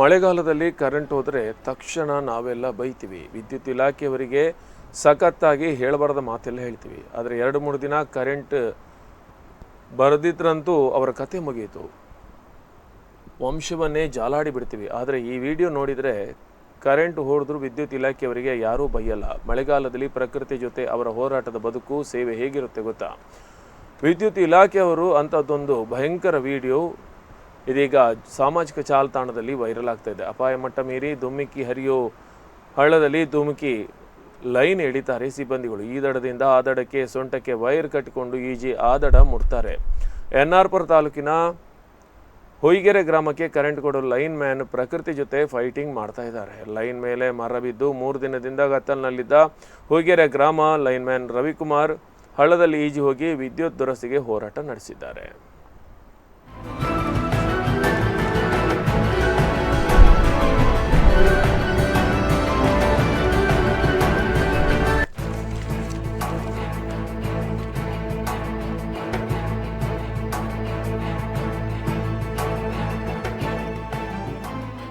ಮಳೆಗಾಲದಲ್ಲಿ ಕರೆಂಟ್ ಹೋದರೆ ತಕ್ಷಣ ನಾವೆಲ್ಲ ಬೈತೀವಿ. ವಿದ್ಯುತ್ ಇಲಾಖೆಯವರಿಗೆ ಸಖತ್ತಾಗಿ ಹೇಳಬಾರ್ದ ಮಾತೆಲ್ಲ ಹೇಳ್ತೀವಿ. ಆದರೆ ಎರಡು, ಮೂರು ದಿನ ಕರೆಂಟ್ ಬರೆದಿದ್ರಂತೂ ಅವರ ಕತೆ ಮುಗಿಯಿತು. ವಂಶವನ್ನೇ ಜಾಲಾಡಿ ಬಿಡ್ತೀವಿ. ಆದರೆ ಈ ವಿಡಿಯೋ ನೋಡಿದರೆ ಕರೆಂಟ್ ಹೊಡೆದ್ರು ವಿದ್ಯುತ್ ಇಲಾಖೆಯವರಿಗೆ ಯಾರೂ ಬೈಯಲ್ಲ. ಮಳೆಗಾಲದಲ್ಲಿ ಪ್ರಕೃತಿ ಜೊತೆ ಅವರ ಹೋರಾಟದ ಬದುಕು, ಸೇವೆ ಹೇಗಿರುತ್ತೆ ಗೊತ್ತಾ? ವಿದ್ಯುತ್ ಇಲಾಖೆಯವರು ಅಂಥದ್ದೊಂದು ಭಯಂಕರ ವಿಡಿಯೋ. ಇದೀಗ ಸಾಮಾಜಿಕ ಜಾಲತಾಣದಲ್ಲಿ ವೈರಲ್ ಆಗ್ತಾ ಇದೆ. ಅಪಾಯ ಮಟ್ಟ ಮೀರಿ ಧುಮ್ಮಿಕ್ಕಿ ಹರಿಯೋ ಹಳ್ಳದಲ್ಲಿ ಧುಮುಕಿ ಲೈನ್ ಎಳಿತಾರೆ ಸಿಬ್ಬಂದಿಗಳು. ಈ ದಡದಿಂದ ಆ ದಡಕ್ಕೆ ಸೊಂಟಕ್ಕೆ ವೈರ್ ಕಟ್ಟಿಕೊಂಡು ಈಜಿ ಆ ದಡ ಮುಟ್ತಾರೆ. ಎನ್ ತಾಲೂಕಿನ ಹೊಯ್ಗೆರೆ ಗ್ರಾಮಕ್ಕೆ ಕರೆಂಟ್ ಕೊಡೋ ಲೈನ್ ಮ್ಯಾನ್ ಪ್ರಕೃತಿ ಜೊತೆ ಫೈಟಿಂಗ್ ಮಾಡ್ತಾ ಇದ್ದಾರೆ. ಲೈನ್ ಮೇಲೆ ಮರ ಬಿದ್ದು ಮೂರು ದಿನದಿಂದ ಗತ್ತಲಿನಲ್ಲಿದ್ದ ಹೊಯ್ಗೆರೆ ಗ್ರಾಮ ಲೈನ್ ಮ್ಯಾನ್ ರವಿಕುಮಾರ್ ಹಳ್ಳದಲ್ಲಿ ಈಜಿ ಹೋಗಿ ವಿದ್ಯುತ್ ದುರಸ್ತಿಗೆ ಹೋರಾಟ ನಡೆಸಿದ್ದಾರೆ.